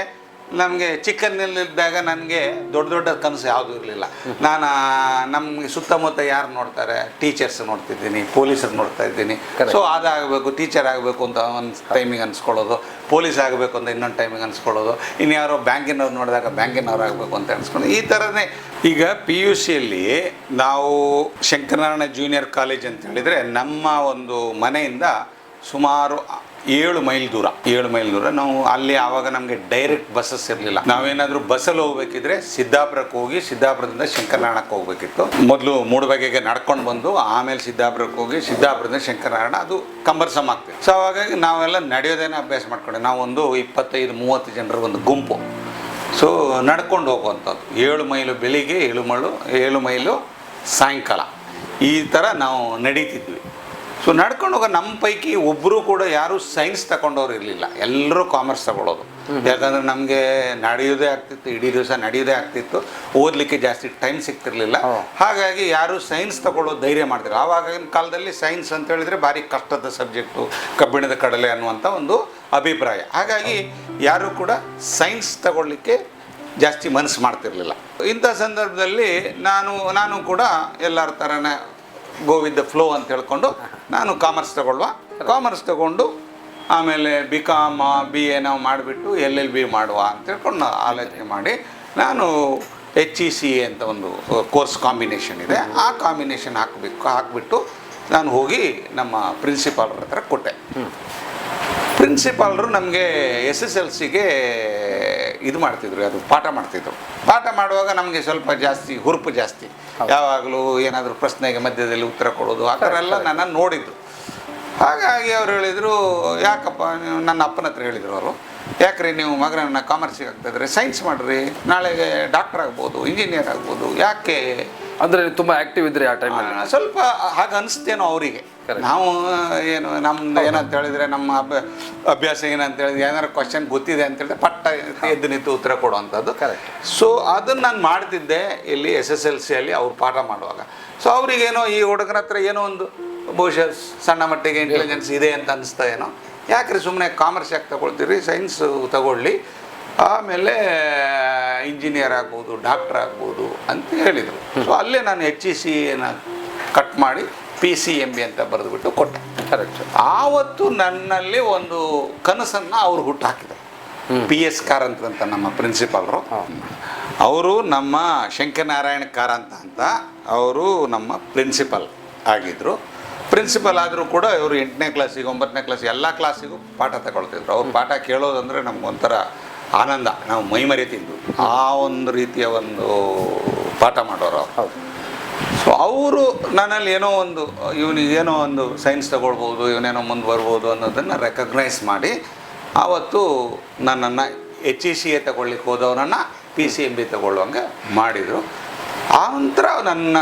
ನಮಗೆ ಚಿಕ್ಕನ್ನಲ್ಲಿದ್ದಾಗ ನನಗೆ ದೊಡ್ಡ ದೊಡ್ಡ ಕನಸು ಯಾವುದೂ ಇರಲಿಲ್ಲ. ನಾನು ನಮಗೆ ಸುತ್ತಮುತ್ತ ಯಾರು ನೋಡ್ತಾರೆ? ಟೀಚರ್ಸ್ ನೋಡ್ತಿದ್ದೀನಿ ಪೊಲೀಸರು ನೋಡ್ತಾ ಇದ್ದೀನಿ. ಸೊ ಅದಾಗಬೇಕು ಟೀಚರ್ ಆಗಬೇಕು ಅಂತ ಒಂದು ಟೈಮಿಗೆ ಅನ್ಸ್ಕೊಳ್ಳೋದು. ಪೊಲೀಸ್ ಆಗಬೇಕು ಅಂತ ಇನ್ನೊಂದು ಟೈಮಿಗೆ ಅನ್ಸ್ಕೊಳ್ಳೋದು. ಇನ್ಯಾರೋ ಯಾರೋ ಬ್ಯಾಂಕಿನವ್ರು ನೋಡಿದಾಗ ಬ್ಯಾಂಕಿನವ್ರು ಆಗಬೇಕು ಅಂತ ಅನ್ಸ್ಕೊಂಡು ಈ ಥರನೇ ಈಗ ಪಿ ಯು ಸಿಯಲ್ಲಿ ನಾವು ಶಂಕರನಾರಾಯಣ ಜೂನಿಯರ್ ಕಾಲೇಜ್ ಅಂತ ಹೇಳಿದರೆ ನಮ್ಮ ಒಂದು ಮನೆಯಿಂದ ಸುಮಾರು ಏಳು ಮೈಲ್ ದೂರ, ಏಳು ಮೈಲ್ ದೂರ. ನಾವು ಅಲ್ಲಿ ಆವಾಗ ನಮಗೆ ಡೈರೆಕ್ಟ್ ಬಸ್ಸಸ್ ಇರಲಿಲ್ಲ. ನಾವೇನಾದರೂ ಬಸ್ಸಲ್ಲಿ ಹೋಗ್ಬೇಕಿದ್ರೆ ಸಿದ್ದಾಪುರಕ್ಕೆ ಹೋಗಿ ಸಿದ್ದಾಪುರದಿಂದ ಶಂಕರನಾರಾಯಣಕ್ಕೆ ಹೋಗ್ಬೇಕಿತ್ತು. ಮೊದಲು ಮೂಡುಬಗೆಗೆ ನಡ್ಕೊಂಡು ಬಂದು, ಆಮೇಲೆ ಸಿದ್ದಾಪುರಕ್ಕೆ ಹೋಗಿ ಸಿದ್ದಾಪುರದಿಂದ ಶಂಕರನಾರಾಯಣ ಅದು ಕಂಬರ್ಸಮ್ ಆಗ್ತಿತ್ತು. ಸೊ ಹಾಗಾಗಿ ನಾವೆಲ್ಲ ನಡೆಯೋದೇನೆ ಅಭ್ಯಾಸ ಮಾಡ್ಕೊಂಡೆ. ನಾವು ಒಂದು ಇಪ್ಪತ್ತೈದು, ಮೂವತ್ತು ಜನರ ಒಂದು ಗುಂಪು. ಸೊ ನಡ್ಕೊಂಡು ಹೋಗುವಂಥದ್ದು. ಏಳು ಮೈಲು ಬೆಳಿಗ್ಗೆ, ಏಳು ಮೈಲು ಏಳು ಮೈಲು ಸಾಯಂಕಾಲ. ಈ ಥರ ನಾವು ನಡೀತಿದ್ವಿ. ಸೊ ನಡ್ಕೊಂಡು ಹೋಗೋ ನಮ್ಮ ಪೈಕಿ ಒಬ್ಬರು ಕೂಡ ಯಾರು ಸೈನ್ಸ್ ತಗೊಂಡವ್ರು ಇರಲಿಲ್ಲ. ಎಲ್ಲರೂ ಕಾಮರ್ಸ್ ತಗೊಳ್ಳೋದು ಯಾಕಂದ್ರೆ ನಮಗೆ ನಡೆಯೋದೇ ಆಗ್ತಿತ್ತು ಇಡೀ ದಿವಸ ನಡೆಯೋದೇ ಆಗ್ತಿತ್ತು. ಓದಲಿಕ್ಕೆ ಜಾಸ್ತಿ ಟೈಮ್ ಸಿಗ್ತಿರ್ಲಿಲ್ಲ. ಹಾಗಾಗಿ ಯಾರು ಸೈನ್ಸ್ ತಗೊಳ್ಳೋ ಧೈರ್ಯ ಮಾಡ್ತಿದ್ರು ಆವಾಗಿನ ಕಾಲದಲ್ಲಿ ಸೈನ್ಸ್ ಅಂತ ಹೇಳಿದ್ರೆ ಭಾರಿ ಕಷ್ಟದ ಸಬ್ಜೆಕ್ಟು ಕಬ್ಬಿಣದ ಕಡಲೆ ಅನ್ನುವಂಥ ಒಂದು ಅಭಿಪ್ರಾಯ. ಹಾಗಾಗಿ ಯಾರು ಕೂಡ ಸೈನ್ಸ್ ತಗೊಳ್ಳಿಕ್ಕೆ ಜಾಸ್ತಿ ಮನಸ್ಸು ಮಾಡ್ತಿರ್ಲಿಲ್ಲ. ಇಂಥ ಸಂದರ್ಭದಲ್ಲಿ ನಾನು ನಾನು ಕೂಡ ಎಲ್ಲರ ಥರನೇ ಗೋ ವಿತ್ ದ ಫ್ಲೋ ಅಂತ ಹೇಳ್ಕೊಂಡು ನಾನು ಕಾಮರ್ಸ್ ತಗೊಳ್ಳುವ ಕಾಮರ್ಸ್ ತಗೊಂಡು ಆಮೇಲೆ ಬಿ ಕಾಮ್ ಬಿ ಎ ನಾವು ಮಾಡಿಬಿಟ್ಟು ಎಲ್ ಎಲ್ ಬಿ ಮಾಡುವ ಅಂತ ಹೇಳ್ಕೊಂಡು ಆಲೋಚನೆ ಮಾಡಿ ನಾನು ಎಚ್ ಇ ಸಿ ಎ ಅಂತ ಒಂದು ಕೋರ್ಸ್ ಕಾಂಬಿನೇಷನ್ ಇದೆ. ಆ ಕಾಂಬಿನೇಷನ್ ಹಾಕಬೇಕು ಹಾಕಿಬಿಟ್ಟು ನಾನು ಹೋಗಿ ನಮ್ಮ ಪ್ರಿನ್ಸಿಪಾಲ್ರ ಹತ್ರ ಕೊಟ್ಟೆ. ಪ್ರಿನ್ಸಿಪಾಲ್ರು ನಮಗೆ ಎಸ್ ಎಸ್ ಎಲ್ ಸಿಗೆ ಇದು ಮಾಡ್ತಿದ್ರು ಅದು ಪಾಠ ಮಾಡ್ತಿದ್ರು. ಪಾಠ ಮಾಡುವಾಗ ನಮಗೆ ಸ್ವಲ್ಪ ಜಾಸ್ತಿ ಹುರುಪು ಜಾಸ್ತಿ. ಯಾವಾಗಲೂ ಏನಾದರೂ ಪ್ರಶ್ನೆಗೆ ಮಧ್ಯದಲ್ಲಿ ಉತ್ತರ ಕೊಡೋದು ಆ ಥರ ಎಲ್ಲ ನನ್ನನ್ನು ನೋಡಿದ್ದು. ಹಾಗಾಗಿ ಅವ್ರು ಹೇಳಿದರು ಯಾಕಪ್ಪ ನನ್ನ ಅಪ್ಪನ ಹತ್ರ ಹೇಳಿದರು ಅವರು. ಯಾಕ್ರಿ ನೀವು ಮಗನನ್ನ ಕಾಮರ್ಸಿಗೆ ಆಗ್ತಾಯಿದ್ರೆ ಸೈನ್ಸ್ ಮಾಡಿರಿ ನಾಳೆಗೆ ಡಾಕ್ಟರ್ ಆಗ್ಬೋದು ಇಂಜಿನಿಯರ್ ಆಗ್ಬೋದು ಯಾಕೆ? ಅಂದ್ರೆ ತುಂಬಾ ಆಕ್ಟಿವ್ ಇದ್ರಿ ಆ ಟೈಮಲ್ಲಿ ಆ, ಸ್ವಲ್ಪ ಹಾಗೆ ಅನಿಸ್ತೇನೋ ಅವರಿಗೆ. ನಾವು ಏನು ನಮ್ದು ಏನಂತ ಹೇಳಿದ್ರೆ ನಮ್ಮ ಅಭ್ಯ ಅಭ್ಯಾಸ ಏನಂತ ಹೇಳಿದ್ರೆ ಏನಾದ್ರು ಕ್ವಶನ್ ಗೊತ್ತಿದೆ ಅಂತ ಹೇಳಿದ್ರೆ ಪಟ್ಟ ಎದ್ದು ನಿಂತು ಉತ್ತರ ಕೊಡುವಂಥದ್ದು. Correct. ಸೊ ಅದನ್ನು ನಾನು ಮಾಡ್ತಿದ್ದೆ ಇಲ್ಲಿ ಎಸ್ ಎಸ್ ಎಲ್ ಸಿಯಲ್ಲಿ ಅವ್ರು ಪಾಠ ಮಾಡುವಾಗ. ಸೊ ಅವರಿಗೇನೋ ಈ ಹುಡುಗನ ಹತ್ರ ಏನೋ ಒಂದು ಬಹುಶಃ ಸಣ್ಣ ಮಟ್ಟಿಗೆ ಇಂಟೆಲಿಜೆನ್ಸ್ ಇದೆ ಅಂತ ಅನಿಸ್ತಾ ಏನೋ. ಯಾಕ್ರಿ ಸುಮ್ಮನೆ ಕಾಮರ್ಸ್ ಯಾಕೆ ತಗೊಳ್ತೀರಿ? ಸೈನ್ಸ್ ತಗೊಳ್ಳಿ. ಆಮೇಲೆ ಇಂಜಿನಿಯರ್ ಆಗ್ಬೋದು ಡಾಕ್ಟರ್ ಆಗ್ಬೋದು ಅಂತ ಹೇಳಿದರು. ಸೊ ಅಲ್ಲೇ ನಾನು ಎಚ್ ಇ ಸಿ ಕಟ್ ಮಾಡಿ ಪಿ ಸಿ ಎಂ ಬಿ ಅಂತ ಬರೆದುಬಿಟ್ಟು ಕೊಟ್ಟೆ. ಕರೆಕ್ಟ್ ಆವತ್ತು ನನ್ನಲ್ಲಿ ಒಂದು ಕನಸನ್ನು ಅವರು ಹುಟ್ಟು ಹಾಕಿದರು. ಪಿ ಎಸ್ ಕಾರಂತ್ ಅಂತ ನಮ್ಮ ಪ್ರಿನ್ಸಿಪಾಲ್ರು ಅವರು. ನಮ್ಮ ಶಂಕರನಾರಾಯಣ ಕಾರಂತ ಅಂತ ಅವರು ನಮ್ಮ ಪ್ರಿನ್ಸಿಪಲ್ ಆಗಿದ್ದರು ಪ್ರಿನ್ಸಿಪಲ್ ಆದರೂ ಕೂಡ ಇವರು ಎಂಟನೇ ಕ್ಲಾಸಿಗೆ ಒಂಬತ್ತನೇ ಕ್ಲಾಸ್ ಎಲ್ಲ ಕ್ಲಾಸಿಗೂ ಪಾಠ ತಗೊಳ್ತಿದ್ರು. ಅವ್ರು ಪಾಠ ಕೇಳೋದಂದರೆ ನಮ್ಗೊಂಥರ ಆನಂದ. ನಾವು ಮೈ ತಿಂದು ಆ ಒಂದು ರೀತಿಯ ಒಂದು ಪಾಠ ಮಾಡೋರು ಸೊ ಅವರು ನನ್ನಲ್ಲಿ ಏನೋ ಒಂದು ಇವನಿಗೆ ಏನೋ ಒಂದು ಸೈನ್ಸ್ ತಗೊಳ್ಬೋದು ಇವನೇನೋ ಮುಂದೆ ಬರ್ಬೋದು ಅನ್ನೋದನ್ನು ರೆಕಗ್ನೈಸ್ ಮಾಡಿ ಆವತ್ತು ನನ್ನನ್ನು ಎಚ್ ಇ ಸಿ ಎ ತಗೊಳ್ಳಿಕ್ಕೆ ಹೋದವನನ್ನು ಪಿ ಸಿ ಎಂ ಬಿ ತಗೊಳ್ಳುವಂಗೆ ಮಾಡಿದರು. ಆ ನಂತರ ನನ್ನ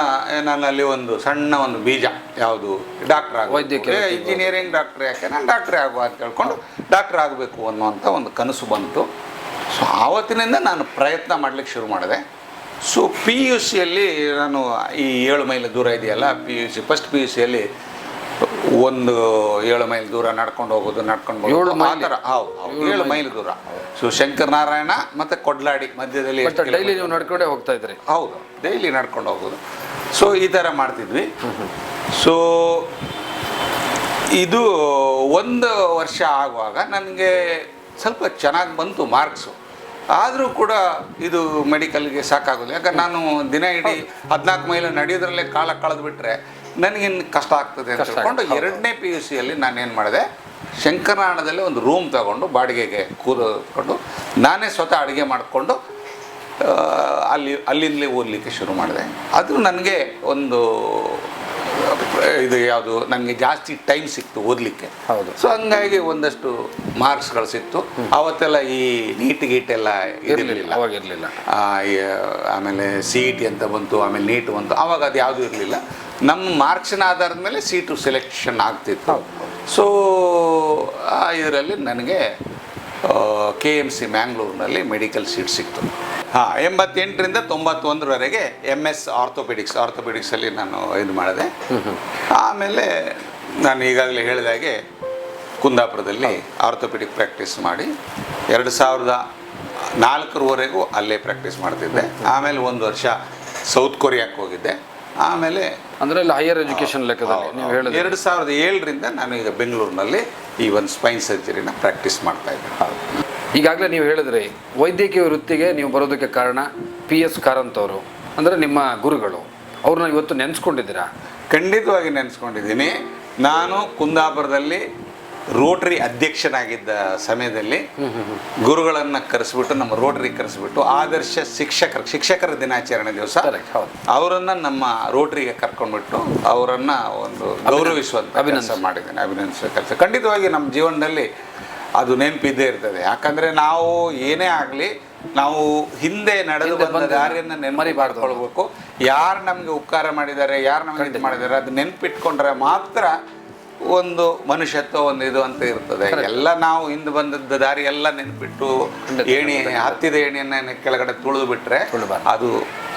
ನನ್ನಲ್ಲಿ ಒಂದು ಸಣ್ಣ ಒಂದು ಬೀಜ ಯಾವುದು ಡಾಕ್ಟರ್ ವೈದ್ಯಕೀಯ ಆಗಬೇಕು ಇಂಜಿನಿಯರಿಂಗ್ ಡಾಕ್ಟರ್ ಯಾಕೆ? ನಾನು ಡಾಕ್ಟ್ರೇ ಆಗುವ ಅಂತ ಹೇಳ್ಕೊಂಡು ಡಾಕ್ಟರ್ ಆಗಬೇಕು ಅನ್ನುವಂಥ ಒಂದು ಕನಸು ಬಂತು. ಸೊ ಆವತ್ತಿನಿಂದ ನಾನು ಪ್ರಯತ್ನ ಮಾಡಲಿಕ್ಕೆ ಶುರು ಮಾಡಿದೆ. ಸೊ ಪಿ ಯು ಸಿಯಲ್ಲಿ ನಾನು ಈ ಏಳು ಮೈಲು ದೂರ ಇದೆಯಲ್ಲ P U C first P U ಸಿಯಲ್ಲಿ ಒಂದು ಏಳು ಮೈಲ್ ದೂರ ನಡ್ಕೊಂಡು ಹೋಗೋದು ನಡ್ಕೊಂಡು ಏಳು ಮೈಲಿ? ಹೌದು ಏಳು ಮೈಲ್. ದೂರ. ಸೊ ಶಂಕರನಾರಾಯಣ ಮತ್ತೆ ಕೊಡ್ಲಾಡಿ ಮಧ್ಯದಲ್ಲಿ ಡೈಲಿ ನೀವು ನಡ್ಕೊಂಡೇ ಹೋಗ್ತಾ ಇದ್ರಿ. ಹೌದು ಡೈಲಿ ನಡ್ಕೊಂಡು ಹೋಗೋದು. ಸೊ ಈ ಥರ ಮಾಡ್ತಿದ್ವಿ. ಸೊ ಇದು ಒಂದು ವರ್ಷ ಆಗುವಾಗ ನನಗೆ ಸ್ವಲ್ಪ ಚೆನ್ನಾಗಿ ಬಂತು ಮಾರ್ಕ್ಸು ಆದರೂ ಕೂಡ ಇದು ಮೆಡಿಕಲ್ಗೆ ಸಾಕಾಗೋದು ಯಾಕಂದ್ರೆ ನಾನು ದಿನ ಇಡೀ ಹದಿನಾಲ್ಕು ಮೈಲು ನಡೆಯೋದ್ರಲ್ಲೇ ಕಾಲ ಕಳೆದು ಬಿಟ್ಟರೆ ನನಗಿನ್ನು ಕಷ್ಟ ಆಗ್ತದೆ ಅಂತ ತಿಳ್ಕೊಂಡು ಹೇಳ್ಕೊಂಡು ಎರಡನೇ ಪಿ ಯು ಸಿಯಲ್ಲಿ ನಾನೇನು ಮಾಡಿದೆ ಶಂಕರಾಣದಲ್ಲಿ ಒಂದು ರೂಮ್ ತಗೊಂಡು ಬಾಡಿಗೆಗೆ ಕೂತ್ಕೊಂಡು ನಾನೇ ಸ್ವತಃ ಅಡುಗೆ ಮಾಡಿಕೊಂಡು ಅಲ್ಲಿ ಅಲ್ಲಿಂದಲೇ ಓದಲಿಕ್ಕೆ ಶುರು ಮಾಡಿದೆ. ಅದು ನನಗೆ ಒಂದು ಇದು ಯಾವುದು? ನನಗೆ ಜಾಸ್ತಿ ಟೈಮ್ ಸಿಕ್ತು ಓದಲಿಕ್ಕೆ. ಹೌದು. ಸೊ ಹಂಗಾಗಿ ಒಂದಷ್ಟು ಮಾರ್ಕ್ಸ್ಗಳು ಸಿಕ್ತು. ಅವತ್ತೆಲ್ಲ ಈ ನೀಟ್ ಗೀಟ್ ಎಲ್ಲ ಇರಲಿಲ್ಲ. ಅವಾಗಿರಲಿಲ್ಲ ಆಮೇಲೆ ಸಿ ಇ ಟಿ ಅಂತ ಬಂತು ಆಮೇಲೆ ನೀಟ್ ಬಂತು. ಆವಾಗ ಅದು ಯಾವುದೂ ಇರಲಿಲ್ಲ. ನಮ್ಮ ಮಾರ್ಕ್ಸಿನ ಆಧಾರದ ಮೇಲೆ ಸೀಟು ಸೆಲೆಕ್ಷನ್ ಆಗ್ತಿತ್ತು. ಸೊ ಇದರಲ್ಲಿ ನನಗೆ ಕೆ ಎಂ ಸಿ ಮ್ಯಾಂಗ್ಳೂರಿನಲ್ಲಿ ಮೆಡಿಕಲ್ ಸೀಟ್ ಸಿಕ್ತು. ಹಾಂ ಎಂಬತ್ತೆಂಟರಿಂದ ತೊಂಬತ್ತೊಂದರವರೆಗೆ ಎಂ ಎಸ್ ಆರ್ಥೋಪೆಡಿಕ್ಸ್ ಆರ್ಥೋಪೆಡಿಕ್ಸಲ್ಲಿ ನಾನು ಇದು ಮಾಡಿದೆ. ಆಮೇಲೆ ನಾನು ಈಗಾಗಲೇ ಹೇಳಿದಾಗೆ ಕುಂದಾಪುರದಲ್ಲಿ ಆರ್ಥೋಪೆಡಿಕ್ ಪ್ರಾಕ್ಟೀಸ್ ಮಾಡಿ ಎರಡು ಸಾವಿರದ ನಾಲ್ಕರವರೆಗೂ ಅಲ್ಲೇ ಪ್ರಾಕ್ಟೀಸ್ ಮಾಡ್ತಿದ್ದೆ. ಆಮೇಲೆ ಒಂದು ವರ್ಷ ಸೌತ್ ಕೊರಿಯಾಕ್ಕೆ ಹೋಗಿದ್ದೆ. ಆಮೇಲೆ ಅಂದರೆ ಹೈಯರ್ ಎಜುಕೇಶನ್ ಲೆಕ್ಕದಲ್ಲಿ ನೀವು ಎರಡು ಸಾವಿರದ ಏಳರಿಂದ ನಾನು ಈಗ ಬೆಂಗಳೂರಿನಲ್ಲಿ ಈ ಒಂದು ಸ್ಪೈನ್ ಸರ್ಜರಿನ ಪ್ರಾಕ್ಟೀಸ್ ಮಾಡ್ತಾ ಇದ್ದೆ. ಈಗಾಗಲೇ ನೀವು ಹೇಳಿದ್ರಿ ವೈದ್ಯಕೀಯ ವೃತ್ತಿಗೆ ನೀವು ಬರೋದಕ್ಕೆ ಕಾರಣ ಪಿ ಎಸ್ ಕಾರಂತ್ ಅವರು ಅಂದರೆ ನಿಮ್ಮ ಗುರುಗಳು. ಅವ್ರನ್ನ ಇವತ್ತು ನೆನೆಸ್ಕೊಂಡಿದ್ದೀರಾ? ಖಂಡಿತವಾಗಿ ನೆನೆಸ್ಕೊಂಡಿದ್ದೀನಿ. ನಾನು ಕುಂದಾಪುರದಲ್ಲಿ ರೋಟರಿ ಅಧ್ಯಕ್ಷನಾಗಿದ್ದ ಸಮಯದಲ್ಲಿ ಗುರುಗಳನ್ನು ಕರೆಸ್ಬಿಟ್ಟು ನಮ್ಮ ರೋಟರಿ ಕರೆಸ್ಬಿಟ್ಟು ಆದರ್ಶ ಶಿಕ್ಷಕರ ಶಿಕ್ಷಕರ ದಿನಾಚರಣೆ ದಿವಸ ಅವರನ್ನು ನಮ್ಮ ರೋಟರಿಗೆ ಕರ್ಕೊಂಡ್ಬಿಟ್ಟು ಅವರನ್ನು ಒಂದು ಗೌರವಿಸುವಂತ ಅಭಿನಂದನೆ. ಮಾಡಿದ್ದೇನೆ ಅಭಿನಂದಿಸುವ ಕೆಲಸ. ಖಂಡಿತವಾಗಿ ನಮ್ಮ ಜೀವನದಲ್ಲಿ ಅದು ನೆನಪಿದ್ದೇ ಇರ್ತದೆ. ಯಾಕಂದ್ರೆ ನಾವು ಏನೇ ಆಗಲಿ ನಾವು ಹಿಂದೆ ನಡೆದು ಬಂದ ದಾರಿಯನ್ನ ನೆನಪು ಮಾಡ್ಕೊಳ್ಬೇಕು. ಯಾರು ನಮಗೆ ಉಪಕಾರ ಮಾಡಿದ್ದಾರೆ ಯಾರು ನಮಗೆ ಇದು ಮಾಡಿದ್ದಾರೆ ಅದು ನೆನ್ಪಿಟ್ಕೊಂಡ್ರೆ ಮಾತ್ರ ಒಂದು ಮನುಷ್ಯತ್ವ ಒಂದು ಇದು ಅಂತ ಇರ್ತದೆ. ಎಲ್ಲ ನಾವು ಹಿಂದೆ ಬಂದದ್ದು ದಾರಿ ಎಲ್ಲ ನೆನ್ಪಿಟ್ಟು ಏಣಿ. ಹತ್ತಿದ ಏಣಿಯನ್ನ ಕೆಳಗಡೆ ತುಳಿದು ಬಿಟ್ರೆ ಅದು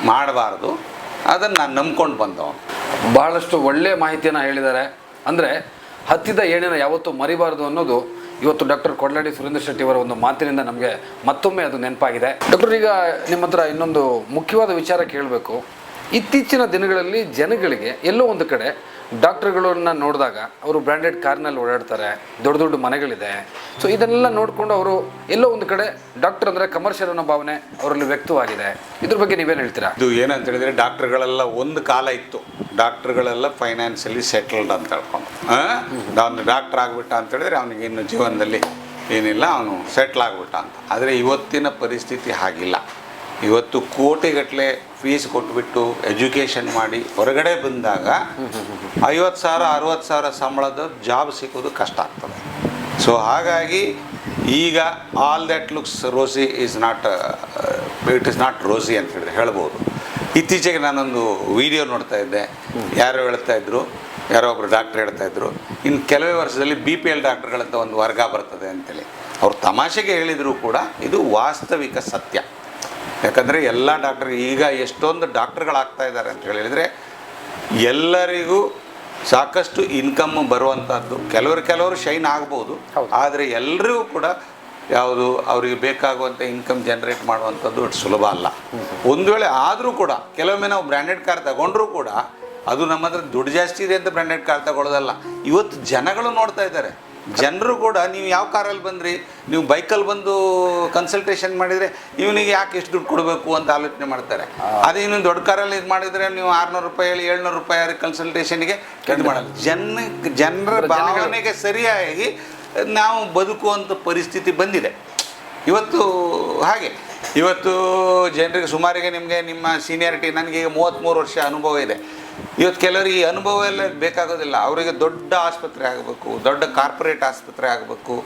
ಮಾಡಬಾರ್ದು. ಅದನ್ನು ನಾನು ನಂಬ್ಕೊಂಡು ಬಂದವನು. ಬಹಳಷ್ಟು ಒಳ್ಳೆಯ ಮಾಹಿತಿಯನ್ನು ಹೇಳಿದ್ದಾರೆ. ಅಂದರೆ ಹತ್ತಿದ ಏಣಿನ ಯಾವತ್ತೂ ಮರಿಬಾರದು ಅನ್ನೋದು ಇವತ್ತು ಡಾಕ್ಟರ್ ಕೊಡ್ಲಾಡಿ ಸುರೇಂದ್ರ ಶೆಟ್ಟಿ ಅವರ ಒಂದು ಮಾತಿನಿಂದ ನಮಗೆ ಮತ್ತೊಮ್ಮೆ ಅದು ನೆನಪಾಗಿದೆ. ಡಾಕ್ಟರ್, ಈಗ ನಿಮ್ಮ ಹತ್ರ ಇನ್ನೊಂದು ಮುಖ್ಯವಾದ ವಿಚಾರ ಕೇಳಬೇಕು. ಇತ್ತೀಚಿನ ದಿನಗಳಲ್ಲಿ ಜನಗಳಿಗೆ ಎಲ್ಲೋ ಒಂದು ಕಡೆ ಡಾಕ್ಟರ್ಗಳನ್ನ ನೋಡಿದಾಗ ಅವರು ಬ್ರ್ಯಾಂಡೆಡ್ ಕಾರ್ನಲ್ಲಿ ಓಡಾಡ್ತಾರೆ, ದೊಡ್ಡ ದೊಡ್ಡ ಮನೆಗಳಿದೆ. ಸೊ ಇದನ್ನೆಲ್ಲ ನೋಡಿಕೊಂಡು ಅವರು ಎಲ್ಲೋ ಒಂದು ಕಡೆ ಡಾಕ್ಟರ್ ಅಂದರೆ ಕಮರ್ಷಿಯಲ್ ಅನ್ನೋ ಭಾವನೆ ಅವರಲ್ಲಿ ವ್ಯಕ್ತವಾಗಿದೆ. ಇದ್ರ ಬಗ್ಗೆ ನೀವೇನು ಹೇಳ್ತೀರಾ? ಇದು ಏನಂತ ಹೇಳಿದ್ರೆ ಡಾಕ್ಟರ್ಗಳೆಲ್ಲ ಒಂದು ಕಾಲ ಇತ್ತು. ಡಾಕ್ಟರ್ಗಳೆಲ್ಲ ಫೈನಾನ್ಸಲ್ಲಿ ಸೆಟಲ್ಡ್ ಅಂತ ಹೇಳ್ಕೊಂಡು. ಅವನು ಡಾಕ್ಟರ್ ಆಗಿಬಿಟ್ಟ ಅಂತ ಹೇಳಿದ್ರೆ ಅವನಿಗೆ ಇನ್ನು ಜೀವನದಲ್ಲಿ ಏನಿಲ್ಲ, ಅವನು ಸೆಟ್ಲ್ ಆಗಿಬಿಟ್ಟ ಅಂತ. ಆದರೆ ಇವತ್ತಿನ ಪರಿಸ್ಥಿತಿ ಹಾಗಿಲ್ಲ. ಇವತ್ತು ಕೋಟಿಗಟ್ಟಲೆ ಫೀಸ್ ಕೊಟ್ಬಿಟ್ಟು ಎಜುಕೇಷನ್ ಮಾಡಿ ಹೊರಗಡೆ ಬಂದಾಗ ಐವತ್ತು ಸಾವಿರ, ಅರವತ್ತು ಸಾವಿರ ಸಂಬಳದ ಜಾಬ್ ಸಿಕ್ಕೋದು ಕಷ್ಟ ಆಗ್ತದೆ. ಸೊ ಹಾಗಾಗಿ ಈಗ all that looks rosy is not it is not rosy ಅಂತ ಹೇಳಿದ್ರೆ ಹೇಳ್ಬೋದು. ಇತ್ತೀಚೆಗೆ ನಾನೊಂದು ವಿಡಿಯೋ ನೋಡ್ತಾ ಇದ್ದೆ. ಯಾರು ಹೇಳ್ತಾ ಇದ್ರು, ಯಾರೋ ಒಬ್ರು ಡಾಕ್ಟ್ರ್ ಹೇಳ್ತಾ ಇದ್ರು. ಇನ್ನು ಕೆಲವೇ ವರ್ಷದಲ್ಲಿ ಬಿ ಪಿ ಎಲ್ ಡಾಕ್ಟ್ರ್ಗಳಂತ ಒಂದು ವರ್ಗ ಬರ್ತದೆ ಅಂತೇಳಿ. ಅವ್ರು ತಮಾಷೆಗೆ ಹೇಳಿದರೂ ಕೂಡ ಇದು ವಾಸ್ತವಿಕ ಸತ್ಯ. ಯಾಕಂದರೆ ಎಲ್ಲ ಡಾಕ್ಟರ್ ಈಗ ಎಷ್ಟೊಂದು ಡಾಕ್ಟ್ರುಗಳಾಗ್ತಾ ಇದ್ದಾರೆ ಅಂತ ಹೇಳಿದರೆ ಎಲ್ಲರಿಗೂ ಸಾಕಷ್ಟು ಇನ್ಕಮ್ ಬರುವಂಥದ್ದು ಕೆಲವರು ಕೆಲವರು ಶೈನ್ ಆಗ್ಬೋದು ಆದರೆ ಎಲ್ಲರಿಗೂ ಕೂಡ ಯಾವುದು ಅವರಿಗೆ ಬೇಕಾಗುವಂಥ ಇನ್ಕಮ್ ಜನರೇಟ್ ಮಾಡುವಂಥದ್ದು ಅಷ್ಟು ಸುಲಭ ಅಲ್ಲ. ಒಂದು ವೇಳೆ ಆದರೂ ಕೂಡ ಕೆಲವೊಮ್ಮೆ ನಾವು ಬ್ರ್ಯಾಂಡೆಡ್ ಕಾರ್ ತಗೊಂಡ್ರೂ ಕೂಡ ಅದು ನಮ್ಮ ಹತ್ರ ದುಡ್ಡು ಜಾಸ್ತಿ ಇದೆ ಅಂತ ಬ್ರ್ಯಾಂಡೆಡ್ ಕಾರ್ ತಗೊಳ್ಳೋದಲ್ಲ. ಇವತ್ತು ಜನಗಳು ನೋಡ್ತಾ ಇದ್ದಾರೆ. ಜನರು ಕೂಡ ನೀವು ಯಾವ ಕಾರಲ್ಲಿ ಬಂದ್ರಿ? ನೀವು ಬೈಕಲ್ಲಿ ಬಂದು ಕನ್ಸಲ್ಟೇಷನ್ ಮಾಡಿದರೆ ಇವನಿಗೆ ಯಾಕೆ ಎಷ್ಟು ದುಡ್ಡು ಕೊಡಬೇಕು ಅಂತ ಆಲೋಚನೆ ಮಾಡ್ತಾರೆ. ಅದೇ ಇನ್ನೊಂದು ದೊಡ್ಡ ಕಾರಲ್ಲಿ ಇದು ಮಾಡಿದರೆ ನೀವು ಆರುನೂರು ರೂಪಾಯಿ ಹೇಳಿ ಏಳ್ನೂರು ರೂಪಾಯಿ ಕನ್ಸಲ್ಟೇಷನ್ಗೆ ಇದು ಮಾಡಲ್ಲ. ಜನ ಜನರ ಭಾವನೆಗೆ ಸರಿಯಾಗಿ ನಾವು ಬದುಕುವಂಥ ಪರಿಸ್ಥಿತಿ ಬಂದಿದೆ. ಇವತ್ತು ಹಾಗೆ. ಇವತ್ತು ಜನರಿಗೆ ಸುಮಾರಿಗೆ ನಿಮಗೆ ನಿಮ್ಮ ಸೀನಿಯಾರಿಟಿ ನನಗೆ ಈಗ ಮೂವತ್ತ್ಮೂರು ವರ್ಷ ಅನುಭವ ಇದೆ. ಇವತ್ತು ಕೆಲವರಿಗೆ ಈ ಅನುಭವ ಎಲ್ಲ ಬೇಕಾಗೋದಿಲ್ಲ. ಅವರಿಗೆ ದೊಡ್ಡ ಆಸ್ಪತ್ರೆ ಆಗಬೇಕು, ದೊಡ್ಡ ಕಾರ್ಪೊರೇಟ್ ಆಸ್ಪತ್ರೆ ಆಗಬೇಕು.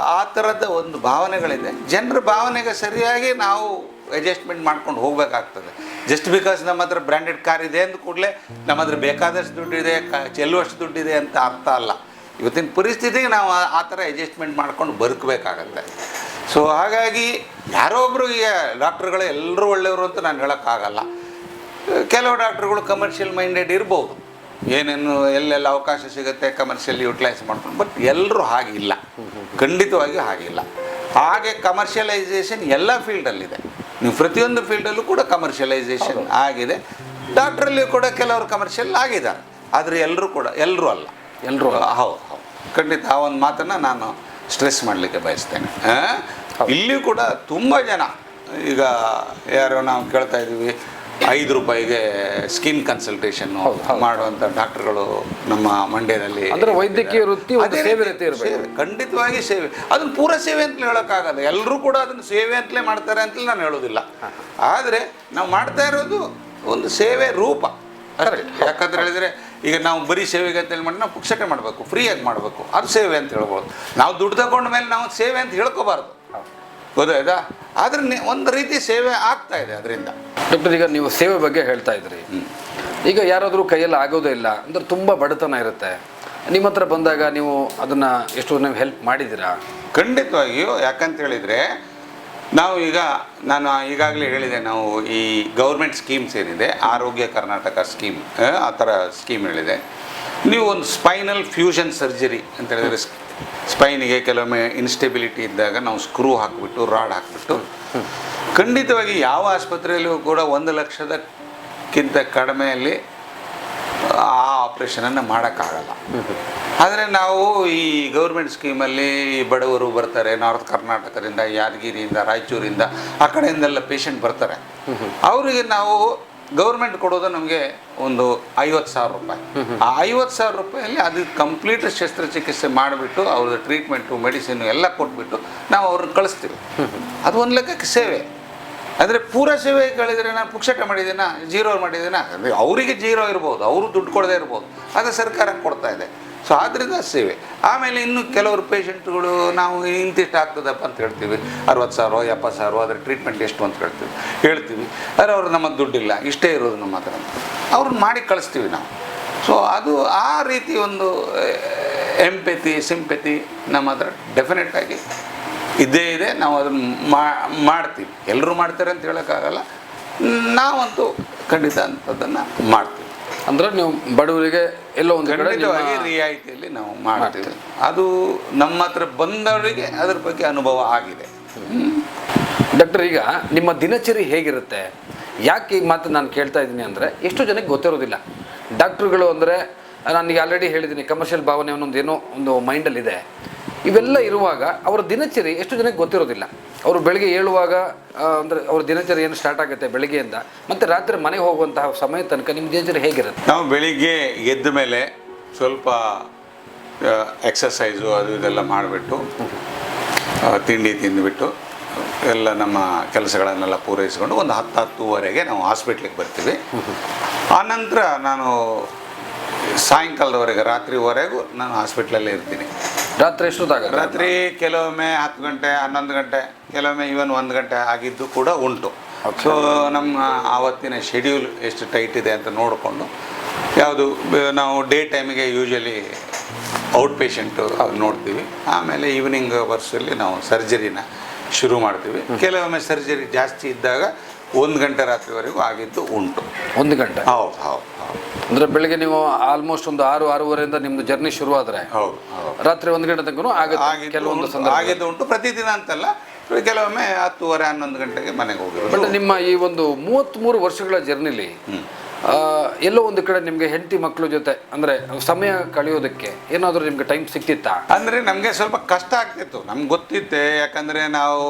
ಆ ಥರದ ಒಂದು ಭಾವನೆಗಳಿದೆ. ಜನರ ಭಾವನೆಗೆ ಸರಿಯಾಗಿ ನಾವು ಅಡ್ಜಸ್ಟ್ಮೆಂಟ್ ಮಾಡ್ಕೊಂಡು ಹೋಗಬೇಕಾಗ್ತದೆ. ಜಸ್ಟ್ ಬಿಕಾಸ್ ನಮ್ಮ ಹತ್ರ ಬ್ರ್ಯಾಂಡೆಡ್ ಕಾರ್ ಇದೆ ಅಂದ ಕೂಡಲೇ ನಮ್ಮ ಹತ್ರ ಬೇಕಾದಷ್ಟು ದುಡ್ಡಿದೆ ಕ, ಚೆಲ್ಲುವಷ್ಟು ದುಡ್ಡಿದೆ ಅಂತ ಅರ್ಥ ಅಲ್ಲ. ಇವತ್ತಿನ ಪರಿಸ್ಥಿತಿಗೆ ನಾವು ಆ- ಥರ ಅಡ್ಜಸ್ಟ್ಮೆಂಟ್ ಮಾಡ್ಕೊಂಡು ಬರ್ಕಬೇಕಾಗತ್ತೆ ಸೊ ಹಾಗಾಗಿ ಯಾರೋ ಒಬ್ಬರು ಈಗ ಡಾಕ್ಟ್ರುಗಳು ಎಲ್ಲರೂ ಒಳ್ಳೆಯವರು ಅಂತ ನಾನು ಹೇಳೋಕ್ಕಾಗಲ್ಲ. ಕೆಲವು ಡಾಕ್ಟ್ರುಗಳು ಕಮರ್ಷಿಯಲ್ ಮೈಂಡೆಡ್ ಇರ್ಬೋದು. ಏನೇನು ಎಲ್ಲೆಲ್ಲ ಅವಕಾಶ ಸಿಗುತ್ತೆ ಕಮರ್ಷಿಯಲ್ ಯುಟಿಲೈಸ್ ಮಾಡ್ಕೊಂಡು. ಬಟ್ ಎಲ್ಲರೂ ಹಾಗಿಲ್ಲ. ಖಂಡಿತವಾಗಿ ಹಾಗಿಲ್ಲ. ಹಾಗೆ ಕಮರ್ಷಿಯಲೈಸೇಷನ್ ಎಲ್ಲ ಫೀಲ್ಡಲ್ಲಿದೆ ನೀವು ಪ್ರತಿಯೊಂದು ಫೀಲ್ಡಲ್ಲೂ ಕೂಡ ಕಮರ್ಷಿಯಲೈಸೇಷನ್ ಆಗಿದೆ. ಡಾಕ್ಟ್ರಲ್ಲಿ ಕೂಡ ಕೆಲವರು ಕಮರ್ಷಿಯಲ್ ಆಗಿದ್ದಾರೆ. ಆದರೆ ಎಲ್ಲರೂ ಕೂಡ ಎಲ್ಲರೂ ಅಲ್ಲ. ಎಲ್ಲರೂ. ಹೌದು ಹೌದು. ಖಂಡಿತ ಆ ಒಂದು ಮಾತನ್ನು ನಾನು ಸ್ಟ್ರೆಸ್ ಮಾಡಲಿಕ್ಕೆ ಬಯಸ್ತೇನೆ? ಇಲ್ಲಿಯೂ ಕೂಡ ತುಂಬ ಜನ ಈಗ ಯಾರೋ ನಾವು ಕೇಳ್ತಾ ಇದ್ದೀವಿ ಐದು ರೂಪಾಯಿಗೆ ಸ್ಕಿನ್ ಕನ್ಸಲ್ಟೇಷನ್ ಮಾಡುವಂತ ಡಾಕ್ಟರ್ಗಳು ನಮ್ಮ ಮಂಡ್ಯದಲ್ಲಿ ಅಂದ್ರೆ ವೈದ್ಯಕೀಯ ವೃತ್ತಿ ಅದೇ ಸೇವೆ ರೀತಿ ಖಂಡಿತವಾಗಿ ಸೇವೆ. ಅದನ್ನ ಪೂರ ಸೇವೆ ಅಂತಲೇ ಹೇಳೋಕ್ಕಾಗಲ್ಲ. ಎಲ್ಲರೂ ಕೂಡ ಅದನ್ನ ಸೇವೆ ಅಂತಲೇ ಮಾಡ್ತಾರೆ ಅಂತಲೇ ನಾನು ಹೇಳೋದಿಲ್ಲ ಆದರೆ ನಾವು ಮಾಡ್ತಾ ಇರೋದು ಒಂದು ಸೇವೆ ರೂಪ. ಯಾಕಂದ್ರೆ ಹೇಳಿದ್ರೆ ಈಗ ನಾವು ಬರೀ ಸೇವೆಗೆ ಅಂತೇಳಿ ಮಾಡಿ ನಾವು ಪುಕ್ಷಟೆ ಮಾಡಬೇಕು. ಫ್ರೀಯಾಗಿ ಮಾಡಬೇಕು. ಅದು ಸೇವೆ ಅಂತ ಹೇಳ್ಬೋದು. ನಾವು ದುಡ್ಡು ತಗೊಂಡ ಮೇಲೆ ನಾವು ಸೇವೆ ಅಂತ ಹೇಳ್ಕೋಬಾರ್ದು. ಗೊತ್ತಾಯ್ತಾ? ಆದ್ರೆ ಒಂದು ರೀತಿ ಸೇವೆ ಆಗ್ತಾ ಇದೆ ಅದರಿಂದ. ಡಾಕ್ಟರ್ ಈಗ ನೀವು ಸೇವೆ ಬಗ್ಗೆ ಹೇಳ್ತಾ ಇದ್ರಿ. ಈಗ ಯಾರಾದರೂ ಕೈಯಲ್ಲಿ ಆಗೋದೇ ಇಲ್ಲ ಅಂದ್ರೆ ತುಂಬ ಬಡತನ ಇರುತ್ತೆ. ನಿಮ್ಮ ಹತ್ರ ಬಂದಾಗ ನೀವು ಅದನ್ನ ಎಷ್ಟು ನೀವು ಹೆಲ್ಪ್ ಮಾಡಿದ್ದೀರಾ? ಖಂಡಿತವಾಗಿಯೂ ಯಾಕಂತ ಹೇಳಿದ್ರೆ ನಾವು ಈಗ ನಾನು ಈಗಾಗಲೇ ಹೇಳಿದೆ ನಾವು ಈ ಗೌರ್ಮೆಂಟ್ ಸ್ಕೀಮ್ಸ್ ಏನಿದೆ ಆರೋಗ್ಯ ಕರ್ನಾಟಕ ಸ್ಕೀಮ್ ಆ, ಆ ಥರ ಸ್ಕೀಮ್ ಹೇಳಿದೆ. ನೀವು ಒಂದು ಸ್ಪೈನಲ್ ಫ್ಯೂಷನ್ ಸರ್ಜರಿ ಅಂತ ಹೇಳಿದ್ರೆ ಸ್ಪೈನಿಗೆ ಕೆಲವೊಮ್ಮೆ ಇನ್ಸ್ಟೆಬಿಲಿಟಿ ಇದ್ದಾಗ ನಾವು ಸ್ಕ್ರೂ ಹಾಕಿಬಿಟ್ಟು, ರಾಡ್ ಹಾಕಿಬಿಟ್ಟು, ಖಂಡಿತವಾಗಿ ಯಾವ ಆಸ್ಪತ್ರೆಯಲ್ಲೂ ಕೂಡ ಒಂದು ಲಕ್ಷದಕ್ಕಿಂತ ಕಡಿಮೆಯಲ್ಲಿ ಆ ಆಪ್ರೇಷನನ್ನು ಮಾಡೋಕ್ಕಾಗಲ್ಲ. ಆದರೆ ನಾವು ಈ ಗೌರ್ಮೆಂಟ್ ಸ್ಕೀಮಲ್ಲಿ ಬಡವರು ಬರ್ತಾರೆ, ನಾರ್ತ್ ಕರ್ನಾಟಕದಿಂದ, ಯಾದಗಿರಿಯಿಂದ, ರಾಯಚೂರಿಂದ, ಆ ಕಡೆಯಿಂದೆಲ್ಲ ಪೇಷಂಟ್ ಬರ್ತಾರೆ. ಅವರಿಗೆ ನಾವು ಗೌರ್ಮೆಂಟ್ ಕೊಡೋದು ನಮಗೆ ಒಂದು ಐವತ್ತು ಸಾವಿರ ರೂಪಾಯಿ. ಆ ಐವತ್ತು ಸಾವಿರ ರೂಪಾಯಲ್ಲಿ ಅದು ಕಂಪ್ಲೀಟ್ ಶಸ್ತ್ರಚಿಕಿತ್ಸೆ ಮಾಡಿಬಿಟ್ಟು ಅವ್ರದ್ದು ಟ್ರೀಟ್ಮೆಂಟು ಮೆಡಿಸಿನ್ ಎಲ್ಲ ಕೊಟ್ಬಿಟ್ಟು ನಾವು ಅವ್ರನ್ನ ಕಳಿಸ್ತೀವಿ. ಅದು ಒಂದು ಲೆಕ್ಕಕ್ಕೆ ಸೇವೆ. ಅಂದರೆ ಪೂರ ಸೇವೆ ಕಳೆದ್ರೆ ನಾನು ಪುಕ್ಷಟ ಮಾಡಿದ್ದೀನ? ಜೀರೋ ಮಾಡಿದ್ದೀನ? ಅವರಿಗೆ ಜೀರೋ ಇರ್ಬೋದು ಅವರು ದುಡ್ಡು ಕೊಡದೇ ಇರ್ಬೋದು. ಅದು ಸರ್ಕಾರ ಕೊಡ್ತಾ ಇದೆ. ಸೊ ಆದ್ದರಿಂದ ಸೇವೆ. ಆಮೇಲೆ ಇನ್ನು ಕೆಲವರು ಪೇಷಂಟ್ಗಳು ನಾವು ಇಂತಿಷ್ಟು ಆಗ್ತದಪ್ಪ ಅಂತ ಹೇಳ್ತೀವಿ. ಅರವತ್ತು ಸಾವಿರ, ಎಪ್ಪತ್ತು ಸಾವಿರ, ಅದರ ಟ್ರೀಟ್ಮೆಂಟ್ ಎಷ್ಟು ಅಂತ ಹೇಳ್ತೀವಿ. ಹೇಳ್ತೀವಿ. ಆದರೆ ಅವ್ರು ನಮ್ಮ ದುಡ್ಡಿಲ್ಲ. ಇಷ್ಟೇ ಇರೋದು ನಮ್ಮ ಹತ್ರ ಅವ್ರನ್ನ ಮಾಡಿ ಕಳಿಸ್ತೀವಿ ನಾವು. ಸೊ ಅದು ಆ ರೀತಿ ಒಂದು ಎಂಪೆತಿ ಸಿಂಪೆತಿ ನಮ್ಮ ಹತ್ರ ಡೆಫಿನೆಟ್ಟಾಗಿ ಇದ್ದೇ ಇದೆ ನಾವು ಅದನ್ನು ಮಾಡ್ತೀವಿ. ಎಲ್ಲರೂ ಮಾಡ್ತಾರೆ ಅಂತ ಹೇಳೋಕ್ಕಾಗಲ್ಲ. ನಾವಂತೂ ಖಂಡಿತ ಅಂಥದ್ದನ್ನು ಮಾಡ್ತೀವಿ. ಅಂದ್ರೆ ನೀವು ಬಡವರಿಗೆ ಎಲ್ಲೋ ಒಂದು ಕಡೆ ಖಂಡಿತವಾಗಿ ರಿಯಾಯಿತಿಯಲ್ಲಿ ನಾವು ಮಾಡ್ತೀವಿ. ಅದು ನಮ್ಮ ಹತ್ರ ಬಂದವರಿಗೆ ಅದ್ರ ಬಗ್ಗೆ ಅನುಭವ ಆಗಿದೆ. ಡಾಕ್ಟರ್ ಈಗ ನಿಮ್ಮ ದಿನಚರಿ ಹೇಗಿರುತ್ತೆ? ಯಾಕೆ ಈ ಮಾತು ನಾನು ಕೇಳ್ತಾ ಇದ್ದೀನಿ ಅಂದರೆ ಎಷ್ಟು ಜನಕ್ಕೆ ಗೊತ್ತಿರೋದಿಲ್ಲ. ಡಾಕ್ಟ್ರುಗಳು ಅಂದರೆ ನನಗೆ ಆಲ್ರೆಡಿ ಹೇಳಿದ್ದೀನಿ ಕಮರ್ಷಿಯಲ್ ಭಾವನೆ ಅನ್ನೋದೇನೋ ಏನೋ ಒಂದು ಮೈಂಡಲ್ಲಿದೆ ಇವೆಲ್ಲ ಇರುವಾಗ ಅವರ ದಿನಚರಿ ಎಷ್ಟು ಜನಕ್ಕೆ ಗೊತ್ತಿರೋದಿಲ್ಲ. ಅವರು ಬೆಳಗ್ಗೆ ಏಳುವಾಗ ಆ, ಅಂದರೆ ಅವ್ರ ದಿನಚರಿ ಏನು ಸ್ಟಾರ್ಟ್ ಆಗುತ್ತೆ ಬೆಳಗ್ಗೆಯಿಂದ ಮತ್ತು ರಾತ್ರಿ ಮನೆಗೆ ಹೋಗುವಂತಹ ಸಮಯ ತನಕ ನಿಮ್ಮ ದಿನಚರಿ ಹೇಗಿರುತ್ತೆ? ನಾವು ಬೆಳಿಗ್ಗೆ ಎದ್ದ ಮೇಲೆ ಸ್ವಲ್ಪ ಎಕ್ಸಸೈಸು ಅದು ಇದೆಲ್ಲ ಮಾಡಿಬಿಟ್ಟು ತಿಂಡಿ ತಿಂದುಬಿಟ್ಟು ಎಲ್ಲ ನಮ್ಮ ಕೆಲಸಗಳನ್ನೆಲ್ಲ ಪೂರೈಸಿಕೊಂಡು ಒಂದು ಹತ್ತು ಹತ್ತುವರೆಗೆ ನಾವು ಹಾಸ್ಪಿಟ್ಲಿಗೆ ಬರ್ತೀವಿ. ಆನಂತರ ನಾನು ಸಾಯಂಕಾಲದವರೆಗೆ ರಾತ್ರಿವರೆಗೂ ನಾನು ಹಾಸ್ಪಿಟ್ಲಲ್ಲೇ ಇರ್ತೀನಿ. ರಾತ್ರಿ ಎಷ್ಟೊತ್ತಾಗ ರಾತ್ರಿ ಕೆಲವೊಮ್ಮೆ ಹತ್ತು ಗಂಟೆ ಹನ್ನೊಂದು ಗಂಟೆ ಕೆಲವೊಮ್ಮೆ ಈವನ್ ಒಂದು ಗಂಟೆ ಆಗಿದ್ದು ಕೂಡ ಉಂಟು. ಸೊ ನಮ್ಮ ಆವತ್ತಿನ ಶೆಡ್ಯೂಲ್ ಎಷ್ಟು ಟೈಟ್ ಇದೆ ಅಂತ ನೋಡಿಕೊಂಡು ಯಾವುದು ನಾವು ಡೇ ಟೈಮಿಗೆ ಯೂಶಲಿ ಔಟ್ ಪೇಷಂಟು ನೋಡ್ತೀವಿ. ಆಮೇಲೆ ಈವ್ನಿಂಗ್ ವರ್ಸಲ್ಲಿ ನಾವು ಸರ್ಜರಿನ ಶುರು ಮಾಡ್ತೀವಿ. ಕೆಲವೊಮ್ಮೆ ಸರ್ಜರಿ ಜಾಸ್ತಿ ಇದ್ದಾಗ ಒಂದು ಗಂಟೆ ರಾತ್ರಿವರೆಗೂ ಆಗಿದ್ದು ಉಂಟು. ಒಂದು ಗಂಟೆ? ಹೌದು ಹೌದು ಹೌದು. ಅಂದ್ರೆ ಬೆಳಿಗ್ಗೆ ನೀವು ಆಲ್ಮೋಸ್ಟ್ ಒಂದು ಆರು ಆರೂವರೆಯಿಂದ ನಿಮ್ದು ಜರ್ನಿ ಶುರುವಾದ್ರೆ ಹೌದು ಹೌದು. ರಾತ್ರಿ ಒಂದು ಗಂಟೆ ತನಕ ಆಗುತ್ತೆ ಆಗಿದ್ದು ಕೆಲವೊಂದು ಉಂಟು. ಸಂದರ್ಭ ಆಗಿದ್ದು ಉಂಟು. ಪ್ರತಿದಿನ ಅಂತಲ್ಲ ಕೆಲವೊಮ್ಮೆ ಹತ್ತುವರೆ ಹನ್ನೊಂದು ಗಂಟೆಗೆ ಮನೆಗೆ ಬಟ್ ನಿಮ್ಮ ಈ ಒಂದು ಮೂವತ್ತ್ಮೂರು ವರ್ಷಗಳ ಜರ್ನಿಲಿ ಎಲ್ಲೋ ಒಂದು ಕಡೆ ನಿಮಗೆ ಹೆಂಡತಿ ಮಕ್ಕಳ ಜೊತೆ, ಅಂದ್ರೆ ಸಮಯ ಕಳೆಯೋದಕ್ಕೆ ಏನಾದರೂ ನಿಮ್ಗೆ ಟೈಮ್ ಸಿಕ್ತಿತ್ತಾ? ಅಂದರೆ ನಮಗೆ ಸ್ವಲ್ಪ ಕಷ್ಟ ಆಗ್ತಿತ್ತು. ನಮ್ಗೆ ಗೊತ್ತಿತ್ತೆ, ಯಾಕಂದರೆ ನಾವು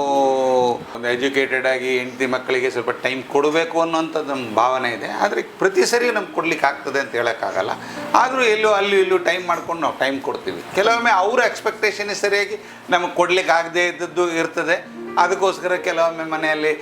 ಒಂದು ಎಜುಕೇಟೆಡ್ ಆಗಿ ಹೆಂಡತಿ ಮಕ್ಕಳಿಗೆ ಸ್ವಲ್ಪ ಟೈಮ್ ಕೊಡಬೇಕು ಅನ್ನೋಂಥದ್ದು ನಮ್ಮ ಭಾವನೆ ಇದೆ. ಆದರೆ ಪ್ರತಿ ಸರಿ ನಮ್ಗೆ ಕೊಡ್ಲಿಕ್ಕೆ ಆಗ್ತದೆ ಅಂತ ಹೇಳೋಕ್ಕಾಗಲ್ಲ. ಆದರೂ ಎಲ್ಲೋ ಅಲ್ಲೂ ಇಲ್ಲೂ ಟೈಮ್ ಮಾಡ್ಕೊಂಡು ನಾವು ಟೈಮ್ ಕೊಡ್ತೀವಿ. ಕೆಲವೊಮ್ಮೆ ಅವರ ಎಕ್ಸ್ಪೆಕ್ಟೇಷನ್ ಸರಿಯಾಗಿ ನಮಗೆ ಕೊಡ್ಲಿಕ್ಕೆ ಆಗದೇ ಇದ್ದದ್ದು ಇರ್ತದೆ. ಅದಕ್ಕೋಸ್ಕರ ಕೆಲವೊಮ್ಮೆ ಮನೆಯಲ್ಲಿ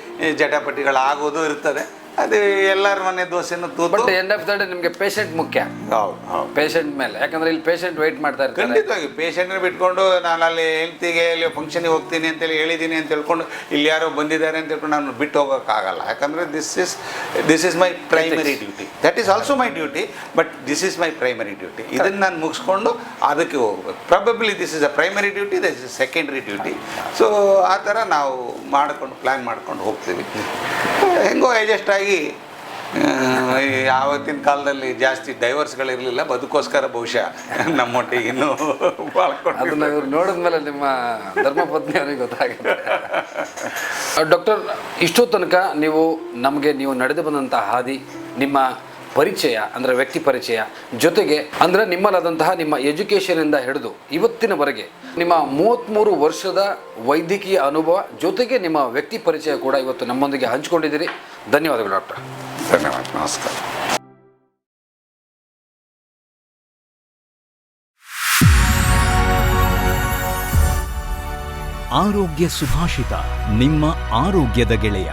ಜಟಾಪಟಿಗಳಾಗೋದು ಇರ್ತದೆ. ಅದು ಎಲ್ಲರ ಮನೆ ದೋಸೆನೂ ತೂತು. But end of the day ನಿಮಗೆ ಪೇಷಂಟ್ ಮುಖ್ಯ. ಹೌದು ಹೌದು. ಪೇಷಂಟ್ ಮೇಲೆ. ಯಾಕಂದ್ರೆ ಇಲ್ಲಿ ಪೇಷಂಟ್ ವೆಯ್ಟ್ ಮಾಡ್ತಾ ಇರ್ತಾರೆ. ಖಂಡಿತವಾಗಿ ಪೇಷಂಟ್ನ ಬಿಟ್ಕೊಂಡು ನಾನು ಅಲ್ಲಿ ಹೆಲ್ತಿಗೆ ಅಲ್ಲಿ ಫಂಕ್ಷನಿಗೆ ಹೋಗ್ತೀನಿ ಅಂತೇಳಿ ಹೇಳಿದ್ದೀನಿ ಅಂತ ಹೇಳ್ಕೊಂಡು ಇಲ್ಲಿ ಯಾರೋ ಬಂದಿದ್ದಾರೆ ಅಂತ ಹೇಳ್ಕೊಂಡು ನಾನು ಬಿಟ್ಟು ಹೋಗೋಕ್ಕಾಗಲ್ಲ ಯಾಕಂದರೆ this is this is my primary duty that is also my duty but this is my primary duty ಇದನ್ನು ನಾನು ಮುಗಿಸ್ಕೊಂಡು ಅದಕ್ಕೆ ಹೋಗ್ಬೇಕು. Probably this is a primary duty this is secondary duty so ಆ ಥರ ನಾವು ಮಾಡಿಕೊಂಡು ಪ್ಲ್ಯಾನ್ ಮಾಡ್ಕೊಂಡು ಹೋಗ್ತೀವಿ. ಹೆಂಗೋ ಅಡ್ಜಸ್ಟ್ ಆಗಿ ಈ ಆವತ್ತಿನ ಕಾಲದಲ್ಲಿ ಜಾಸ್ತಿ ಡೈವರ್ಸ್ಗಳಿರಲಿಲ್ಲ ಬದುಕೋಸ್ಕರ ಬಹುಶಃ ನಮ್ಮೊಟ್ಟಿಗೆ ಇನ್ನೂ ಅದನ್ನ ಇವ್ರು ನೋಡಿದ್ಮೇಲೆ ನಿಮ್ಮ ಧರ್ಮಪತ್ನಿ ಅವರಿಗೆ ಗೊತ್ತಾಗುತ್ತೆ. ಡಾಕ್ಟರ್ ಇಷ್ಟೋ ತನಕ ನೀವು ನಮಗೆ, ನೀವು ನಡೆದು ಬಂದಂಥ ಹಾದಿ, ನಿಮ್ಮ ಪರಿಚಯ ಅಂದರೆ ವ್ಯಕ್ತಿ ಪರಿಚಯ ಜೊತೆಗೆ ಅಂದರೆ ನಿಮ್ಮಲ್ಲಾದಂತಹ ನಿಮ್ಮ ಎಜುಕೇಷನಿಂದ ಹಿಡಿದು ಇವತ್ತಿನವರೆಗೆ ನಿಮ್ಮ ಮೂವತ್ತ್ಮೂರು ವರ್ಷದ ವೈದ್ಯಕೀಯ ಅನುಭವ ಜೊತೆಗೆ ನಿಮ್ಮ ವ್ಯಕ್ತಿ ಪರಿಚಯ ಕೂಡ ಇವತ್ತು ನಮ್ಮೊಂದಿಗೆ ಹಂಚಿಕೊಂಡಿದ್ದೀರಿ. ಧನ್ಯವಾದಗಳು ಡಾಕ್ಟರ್. ಧನ್ಯವಾದ ನಮಸ್ಕಾರ. ಆರೋಗ್ಯ ಸುಭಾಷಿತ ನಿಮ್ಮ ಆರೋಗ್ಯದ ಗೆಳೆಯ.